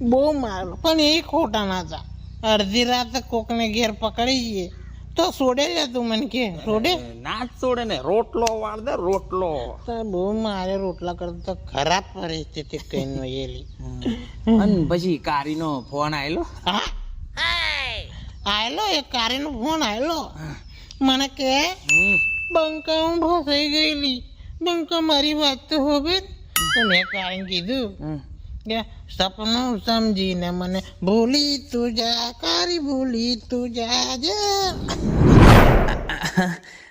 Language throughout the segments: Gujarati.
બહુ મારેલો. પણ એ ખોટા ના હતા અડધી રાત કોકને ઘેર પકડી જઈએ તો છોડે લે તું મને કે છોડે ના છોડે ને. રોટલો વાળ દે રોટલો. બહુ મારે રોટલા કરતો તો ખરાબ પરિસ્થિતિ કઈ એલી. અને પછી કારીનો ફોન આવેલો હા. આયલો એ કારીનો ફોન આયલો. મને કે બંકા હું ફસાઈ ગયેલી. બંકા મારી વાત તો હવે તો મેં કારીને કીધું કે સપનું સમજીને મને ભૂલી તું જા કરી ભૂલી તું જા જા.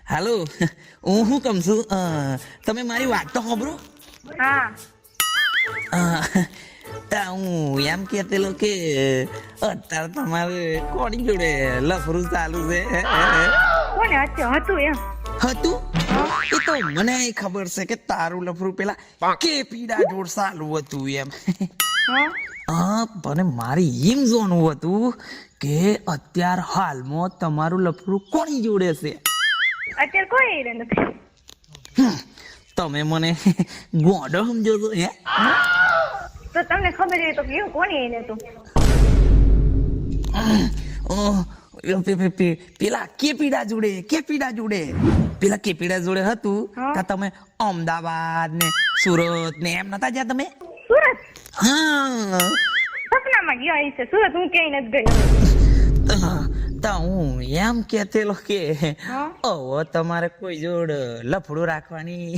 હાલો હું શું કમ છું? તમે મારી વાત તો ખબરો હા. હું એમ કહેતેલો કે અત્યારે તમારે કોની જોડે લફરું ચાલુ છે? કોને? હતું એમ. હતું? એ તો મને ખબર છે કે તારું લફરું પેલા કે પીડા જોડ સાલું હતું એમ. હા? પણ મારે એમ જોવાનું હતું કે અત્યાર હાલમાં તમારું લફરું કોની જોડે છે? અત્યારે કોઈ નથી. તમે મને ગોડો સમજો છો હે? તો તમને ખબર હોય તો કેવું કોની એને તો પેલા કેપીડા જોડે કેપીડા જોડે. પેલા કેપીડા જોડે હતું. તા તમે અમદાવાદ ને સુરત ને એમ નતા જ્યાં તમે? સુરત? હા. સપનામાં ગયા છે. સુરત હું ક્યાંય નથી ગયો તા- તા હું એમ કેતેલો કે ઓહો તમારે કોઈ જોડ લફડું રાખવાની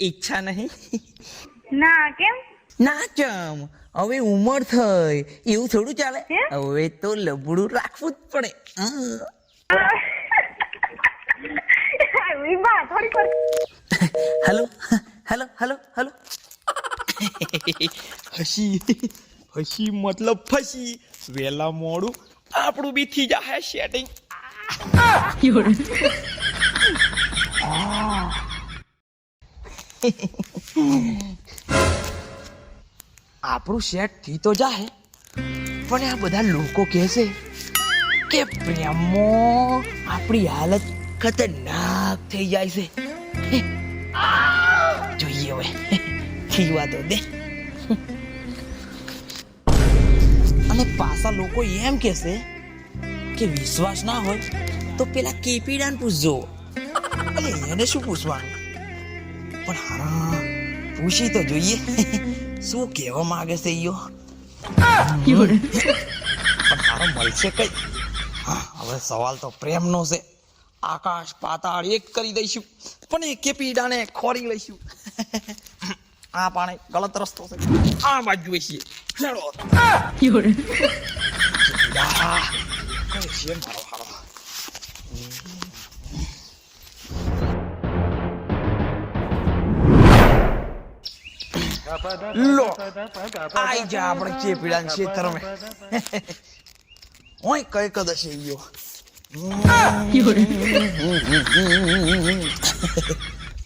ઈચ્છા નહીં? ના કેમ? ના ચમ હવે ઉંમર થઈ. એવું થોડું ચાલે? હવે તો લબડું રાખવું જ પડે. Hello hello hello hello. હસી હસી મતલબ ફસી. વેલા મોડું આપણું બી થઈ જાય સેટિંગ આપણું સેટથી તો જાહે. પણ આ બધા લોકો કહેશે કે પ્રેમો આપણી હાલત ખતરનાક થઈ જાય છે. જોઈએ હવે. ખીવા તો દે. અને પાછા લોકો એમ કહેશે કે વિશ્વાસ ના હોય તો પેલા કેપીડાને પૂછજો. અરે એને શું પૂછવાનું? પણ હા, પૂછી તો જોઈએ. શું કહેવા માંગે છે ઈયો? તારો મળશે કઈ? હવે સવાલ તો પ્રેમનો છે. આકાશ પાતાળ એક કરી દઈશું પણ એ કેપીડાને ખોરી લઈશું. આ પાણી ગલત રસ્તો છે. આ બાજુ છીએ લો. આઈ જા આપણે ચેપીડા ક્ષેત્રમાં ઓય, કઈ કદશે ઈયો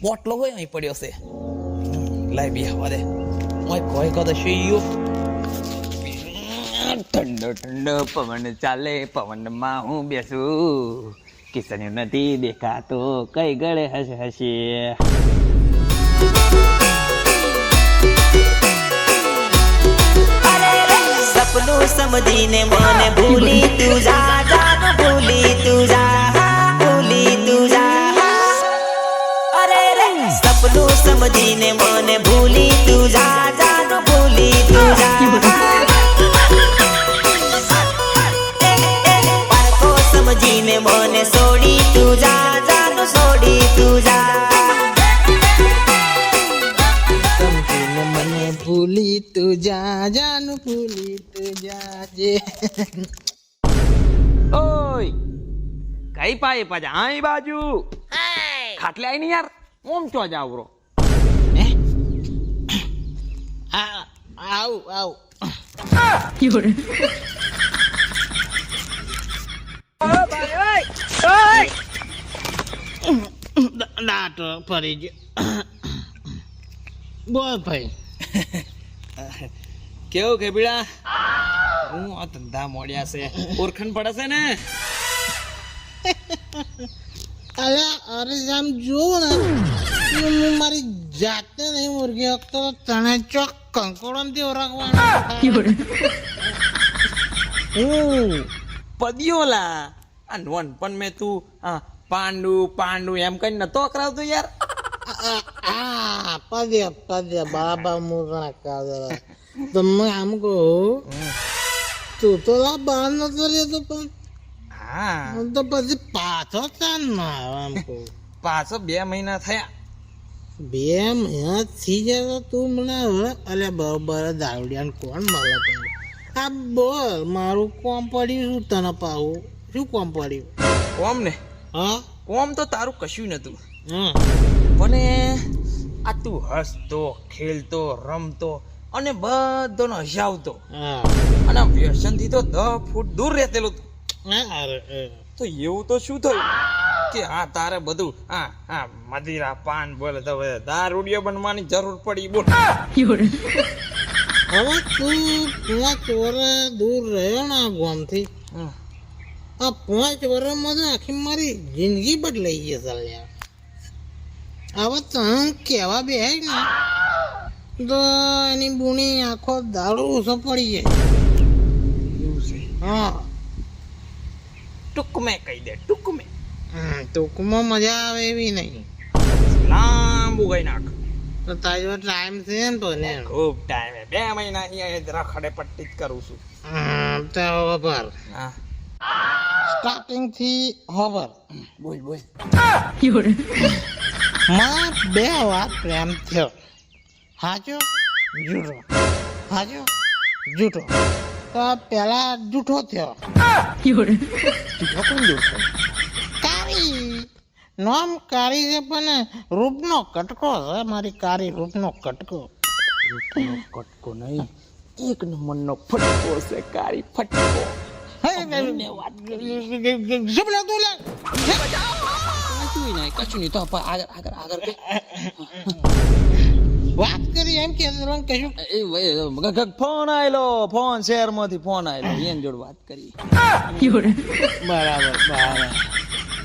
બોટલો હોય અહીં પડ્યો છે. લાઈ બી હવા દે ઓય, કોઈ કદશે ઈયો ઠંડો ઠંડો, પવન ચાલે, પવનમાં હું બેસું. કિસન્યો નથી દેખાતો, કઈ ગળે હસ હસી સપનું સમજીને મને ભૂલી તું જા જા ભૂલી તું જા ભૂલી તું જા અરે રે, સપનું સમજીને મને ભૂલી તું જા જા ભૂલી તું જા સમજીને મને છોડી તું જા જા છોડી તું જા. તું જા જાનું ભૂલી તું જાજે. ઓય કઈ પાય પાછા? આઈ બાજુ. ખાટલે આઈ ને યાર ઓમ ચો જાવ રો આ આવ આવ. દાંત ફરી ગયો. બોલ ભાઈ. કેવું કેબીડા હું આ ધંધા મોડ્યા છે. ઓરખણ પડે છે ને? અરે અરે આમ જોઉં ને. હું મારી જાતે નહીં મુરગી હકતો તને ચોક કંકોડમથી ઓળખવાનો હું પદ્યોલા. આ નોનપણ મેં તું પાંડુ પાંડુ એમ કઈ નતો કરાવતો યાર. આ પદ્ય પદ્ય બાબા મુરા કાદરા તમે આમ કહો તું તો પછી પાછો ચાલ ના આમ કહું પાછો બે મહિના થયા બે મહિના થઈ જાય તો તું મને હવે અલે બરોબર દાવડિયાને કોણ મળે પણ આ બોલ મારું કોમ પડ્યું શું તને પાવું શું કોમ પડ્યું કોમ ને હા કોમ તો તારું કશું નતું હા પણ આ તું હસતો ખેલતો રમતો અને બધોનો હસાવતો હા. અને વ્યસનથી તો દસ ફૂટ દૂર રહેતેલો તું. એવું તો શું થયું? કે હા તારે બધું હા હા મદિરા પાન બોલે તો દારૂડિયો બનવાની જરૂર પડી. બોલ. હવે તું પાંચ વર્ષ દૂર રહ્યો ને આ ગામથી. આ પાંચ વર્ષમાં આખી મારી જિંદગી બદલાઈ ગઈ ચાલ્યા હવે તને કહેવા બે ને? તો એની બુણી આખો દાડો ઓછો પડી જાય. એવું છે? હા. ટૂંકમે કહી દે ટૂંકમે. હમ, ટૂંકમાં મજા આવે એવી નહીં. લાંબુ ગઈ નાખ. તો તારી જોડે ટાઈમ છે ને તો ને. ખૂબ ટાઈમે બે મહિના અહીંયા રખડે પટ્ટી જ કરું છું. હમ, તો ખબર. હા. સ્ટાર્ટિંગથી ખબર. બોલ બોલ. માં બે વાર પ્રેમ થયો. હાજો જૂઠો. હાજો જૂઠો. તો પેલા જૂઠો થયો. જૂઠો કોણ જૂઠો? કાળી નોમ કારી છે પણ રૂપનો કટકો છે. મારી કાળી રૂપનો કટકો. રૂપનો કટકો નહીં. એક નંબરનો ફટકો છે કાળી ફટકો. હે, બોલ્યો તું લે? કશું નહીં કશું નહીં. તો આગળ આગળ આગળ વાત કરી એમ કે કશું એ ફોન આયલો ફોન શહેરમાંથી ફોન આયલો. એન જોડે વાત કરી. બરાબર બરાબર.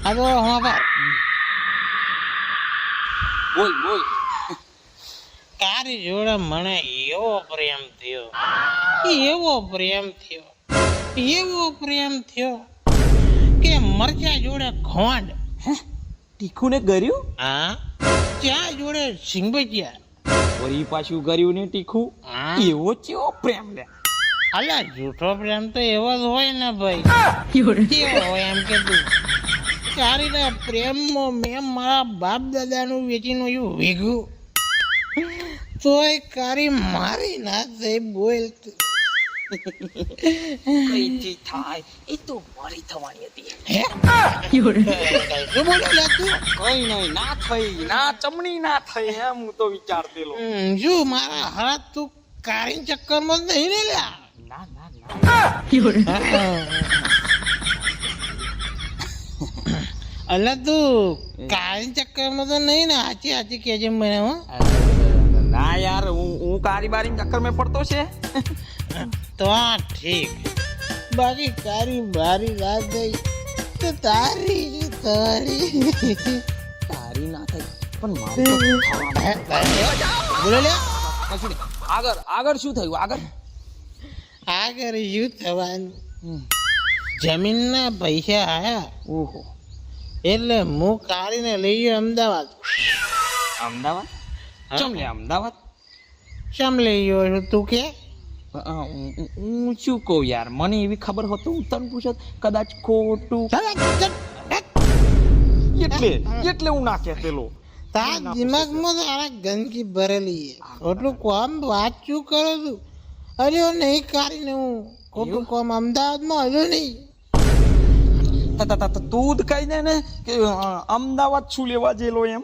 આ તો હા. બોલ બોલ. તારી જોડે મને એવો પ્રેમ થયો. એવો પ્રેમ થયો. એવો પ્રેમ થયો કે મરચા જોડે ખોંડ. તીખું ને ગર્યું? હા? ચા જોડે? સિંગભજીયા? વળી પાછું ગર્યું ને તીખું? હા. એવો ચેવો પ્રેમ લે. અલા જૂઠો પ્રેમ તો એવો જ હોય ને ભાઈ. કેવો હોય એમ કે તું? તારી પ્રેમ મેં મારા બાપ દાદાનું વેચીનું એવું વેગું તોય કારી મારી ના થઈ બોલ તું. કઈથી થાય એ તો મારી થવાની હતી હે શું બોલ્યો લે તું કઈ નહીં ના થઈ ના ચમણી ના થઈ હે હું તો વિચારતેલો શું મારા હાથ તું કારી ચક્કરમાં નહીં ને લ્યા ના ના ના તું કારી ચક્કરમાં તો નહીં ને હાચી હાચી કેજે મને હું ના યાર હું હું કારી બારી ચક્કર મેં પડતો છે તો આ ઠીક. બાકી કારી બારી રાત ગઈ તો તારી તારી. તારી ના થઈ પણ મારું લે. આગળ આગળ શું થયું? આગળ. આગળ શું થવાનું? જમીનના પૈસા આયા. ઓહો. એટલે હું કાઢીને લઈ ગયો અમદાવાદ. અમદાવાદ? ચમ લે અમદાવાદ? ચમ લઈ ગયો તું કે? હું- શું કહું યાર? મને એવી ખબર હોત હું તને પૂછત કદાચ ખોટું. એટલે એટલે હું ના કહેતેલો તારા દિમાગમાં તો આના ગંદકી ભરેલી છે. ખોટું કોમ વાત શું કરો છું? અરે નહીં કાઢીને હું ખોટું કોમ અમદાવાદમાં હજુ નહીં. તા- જ કહી દે ને કે અમદાવાદ શું લેવા જેલો એમ?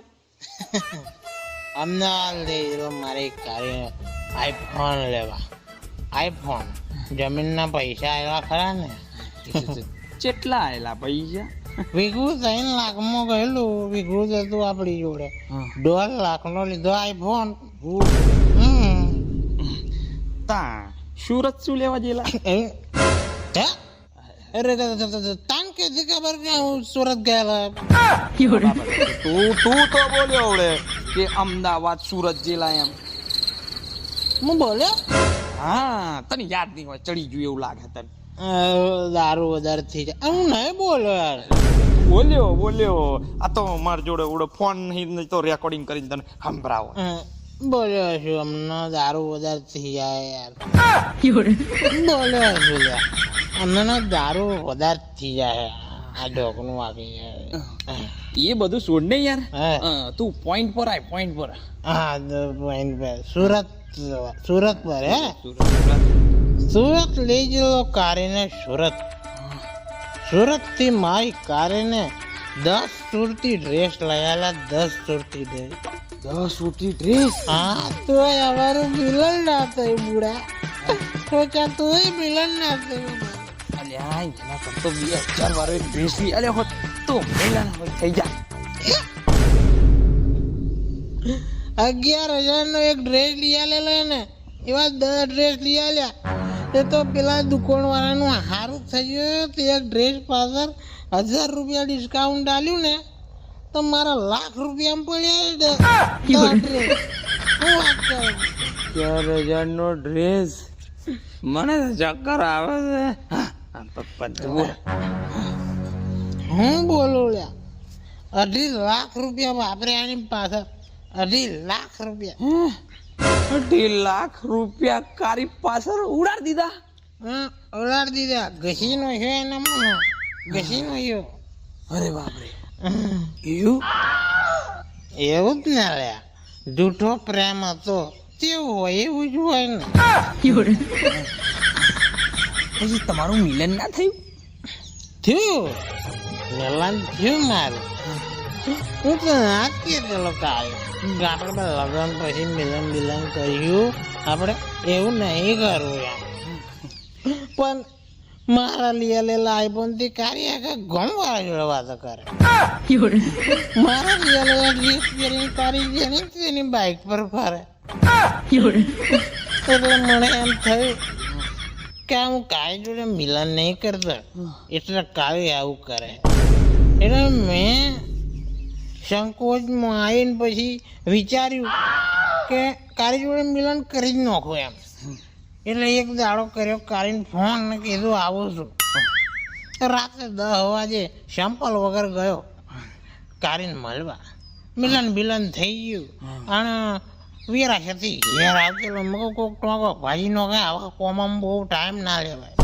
અમદાવાદ લઈ મારે કાર્ય આઈફોન લેવા. આઈફોન. જમીનના પૈસા આવ્યા ખરા ને? કેટલા આયેલા પૈસા? વિઘુ ત્રણ લાખમાં ગયેલું. વિઘુ જ હતું આપણી જોડે. દોઢ લાખનો લીધો આઈફોન. તા સુરત શું લેવા જેલા? અરે તાન કે ખબર કે હું સુરત ગયેલા? તું તું તો બોલ્યો કે અમદાવાદ સુરત જેલા એમ. હું બોલ્યો? હા તને યાદ નહીં હોય ચડી ગયું એવું લાગે તને. દારૂ વધારે થઈ જાય. હું નહીં બોલો યાર. બોલ્યો બોલ્યો. આ તો માર જોડે ઓડો ફોન નહીં તો રેકોર્ડિંગ કરીને તને સંભળાવો. બોલ્યો છું અમને દારૂ વધારે થઈ જાય યાર. બોલ્યો છું યાર. અમને દારૂ વધારે થઈ જાય. આ ઢોકનું આવી જાય એ બધું છોડ ને યાર તું પોઈન્ટ પર આય પોઈન્ટ પર. હા પોઈન્ટ પર. સુરત સુરત પર હે? સુરત લઈ ગયેલો કારીને સુરત. સુરતથી મારી કારીને દસ સુરતી ડ્રેસ લયાલા દસ સુરતી ડ્રેસ દસ સુરતી ડ્રેસ હા તોય અમારું મિલન ના થયું બુડા. તો ક્યાં તોય મિલન ના થયું. અલ્યા કરતો બે હજાર વાળો એક ડ્રેસ અલ્યા હોત. તો હોય થઈ જા અગિયાર હજાર નો એક ડ્રેસ લઈ આલેલો એને એવા દસ ડ્રેસ લઈ આલ્યા એ તો પેલા દુકાન વાળાનું સારું ગયું તે એક ડ્રેસ પાછળ હજાર રૂપિયા ડિસ્કાઉન્ટ આલ્યું ને તો મારા લાખ રૂપિયા પડ્યા ચાર હજાર નો ડ્રેસ મને ચક્કર આવે છે પપ્પા હું બોલું લ્યા અઢી લાખ રૂપિયા વાપર્યા એની પાછળ અઢી લાખ રૂપિયા. અઢી લાખ રૂપિયા કારી પાછળ ઉડાડી દીધા. હા ઉડાડ દીધા. ઘસીનો છે એના મને. ઘસીનો છે. અરે બાપરે. એવું? એવું જ ના લ્યા જૂઠો પ્રેમ હતો. તેવું હોય? એવું જ હોય ને. પછી તમારું મિલન ના થયું? થયું? મેલાન થયું મારું હું તો ના જ કહેતો કાલે આપણે લગ્ન પછી મિલન મિલન કર્યું આપણે એવું નહીં કરવું એમ પણ મારા લીએ આઈફોનથી કાર્ય કે ગમ વાળા જોડે વાતો કરે મારા લીએ લેલા પહેરીને તારી જેની તેની બાઇક પર ફરે એટલે મને એમ થયું કે હું કાય જોડે મિલન નહીં કરતો એટલે કાળી આવું કરે એટલે મેં સંકોચમાં આવીને પછી વિચાર્યું કે કારી જોડે મિલન કરી જ નાખું એમ. એટલે એક દાડો કર્યો કારીને ફોન ને કીધું આવું છું. રાત્રે દસ વાગે સેમ્પલ વગર ગયો. કાઢીને મળવા. મિલન બિલન થઈ ગયું. અને વિરાશથી ઘેર આવતેલો મગો કોક ટોકો ભાજી નો કાંઈ આવા કોમામાં બહુ ટાઈમ ના લેવાય.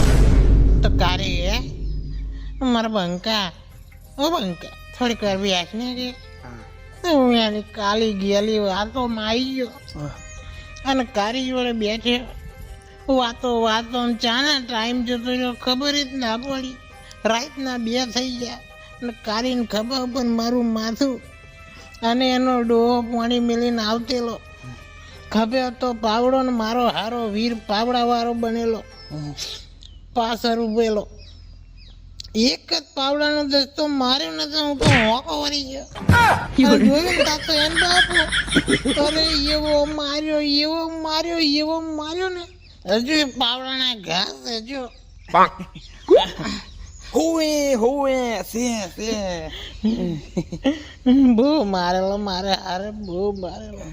તો કારી એ મારા બંકા ઓ બંકા થોડીક વાર વ્યાસ ને કે હું. એની કાલી ગયેલી વાતો માઈ આવી ગયો અને કારી જોડે બેઠે. વાતો વાતો ચાના ટાઈમ જતો રહ્યો ખબર જ ના પડી. રાતના બે થઈ ગયા. અને કારીને ખબર પણ મારું માથું અને એનો ડોહો પાણી મેલીને આવતેલો. ખભે તો પાવડો ને મારો હારો વીર પાવડા વાળો બનેલો પાસર ઉભેલો. એક જ પાવડાનો દસ્તો માર્યો નથી હું તો હોકો વળી ગયો. જોયું ને તો એમ બાપુ અરે એવો માર્યો એવો માર્યો એવો માર્યો ને. હજુ પાવડાના ઘાસ હજુ. હોવે હોવે સે સે. બહુ મારેલો મારે હારે બહુ મારેલો.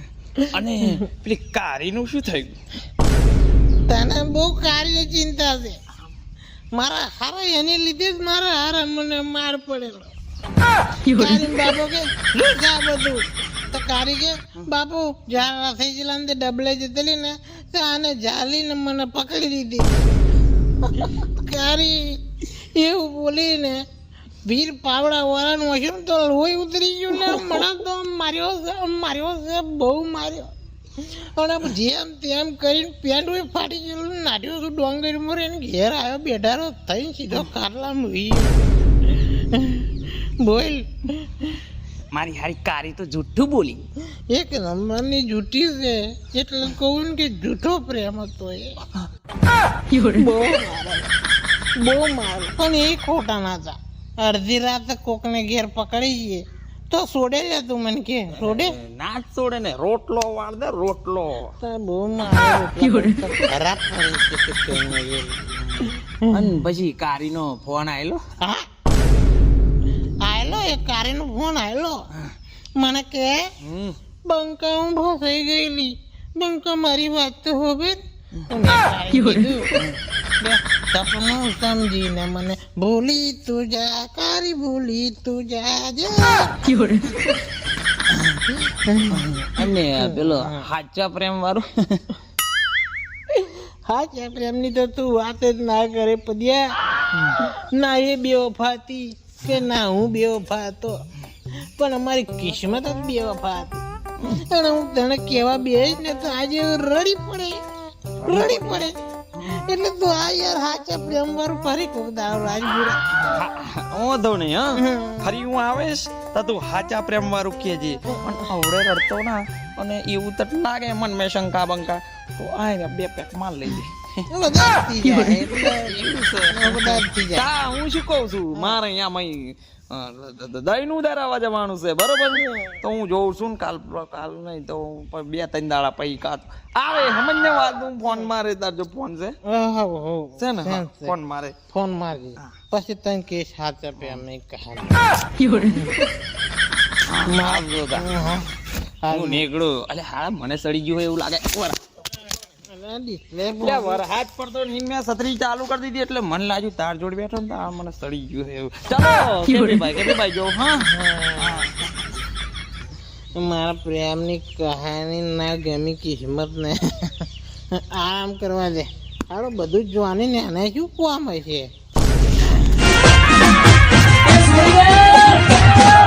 અને પેલી કારીનું શું થયું? તને બહુ કાર્ય ચિંતા છે. મારા હારા એને લીધે જ મારા હારા મને માર પડેલો. બાપુ કે જા બધું. તો કારી કે બાપુ જ્યાં ગયેલા ને તે ડબલે જતેલી ને તો આને જાલીને મને પકડી દીધી. કારી એવું બોલીને વીર પાવડા વાળાનું હશે તો લોહી ઉતરી ગયું ને મને તો માર્યો છે માર્યો છે બહુ માર્યો. અને જેમ તેમ કરીને હોય ફાટી ગયેલું નાટ્યું હતું ડોંગર મોરે એને ઘેર આવ્યો બેઠારો થઈને સીધો કારલા મૂવી બોલ. મારી હારી કારી તો જુઠ્ઠું બોલી. એક નંબરની જૂઠી છે એટલે કહું ને કે જૂઠો પ્રેમ હતો એ. બહુ મારે. બહુ મારે. પણ એ ખોટા ના હતા અડધી રાતે કોકને ઘેર પકડી જઈએ તો છોડે લે તું મને કે છોડે ના જ છોડે ને રોટલો વાળ દે રોટલો બહુ ખરાબ. અને પછી કારીનો ફોન આવેલો હા? આયલો એ કારીનો ફોન આવેલો મને કે બંકા હું ભસાઈ ગયેલી. બંકા મારી વાત તો હવે એટલે સપનું સમજીને મને ભૂલી તું જા કારી ભૂલી તું જા અને પેલો હાચા પ્રેમ વાળું. સાચા પ્રેમ પ્રેમની તો તું વાત જ ના કરે પદ્યા. ના એ બે વફાતી કે ના હું બે વફાતો. પણ અમારી કિસ્મત જ બે વફા હતી અને હું તને કહેવા બેસ ને તો આજે રડી પડે. રડી પડે. એટલે તું આ યાર હાચે પ્રેમ વાળું ફરી કોક દાવ રાજપુરા વાંધો નહીં હા. ફરી હું આવેશ તો તું હાચા પ્રેમ વાળું કેજે પણ આવડે રડતો ના અને એવું તો લાગે મન મેં શંકા બંકા તો આય બે પેક માલ લઈ લે હું શું કહું છું? મારે અહીંયા મય દહીં નું દરાવા જવાનું છે બરોબર? તો હું જોઉં છું ને કાલ કાલ નહીં તો બે ત્રણ દાડા પછી કાચ આવે સમજને વાત હું ફોન મારે તાર જો ફોન છે. છે ને. ફોન મારે. ફોન મારજે પછી તને કેસ હાચા પ્રેમની અમે મારજો હું. નીકળું. અલે હા મને સડી ગયું હોય એવું લાગે. વર ડિસ્પ્લે લે વર હાથ પર તો ની છત્રી ચાલુ કરી દીધી એટલે મને લાગ્યું તાર જોડ બેઠો ને તો આ મને સડી ગયું છે ચાલો કેબી ભાઈ જો હા મારા પ્રેમની કહાની ના ગમી કિસ્મત ને. આરામ કરવા દે. હારો બધું જ જોવાની ને એને શું કામ હશે?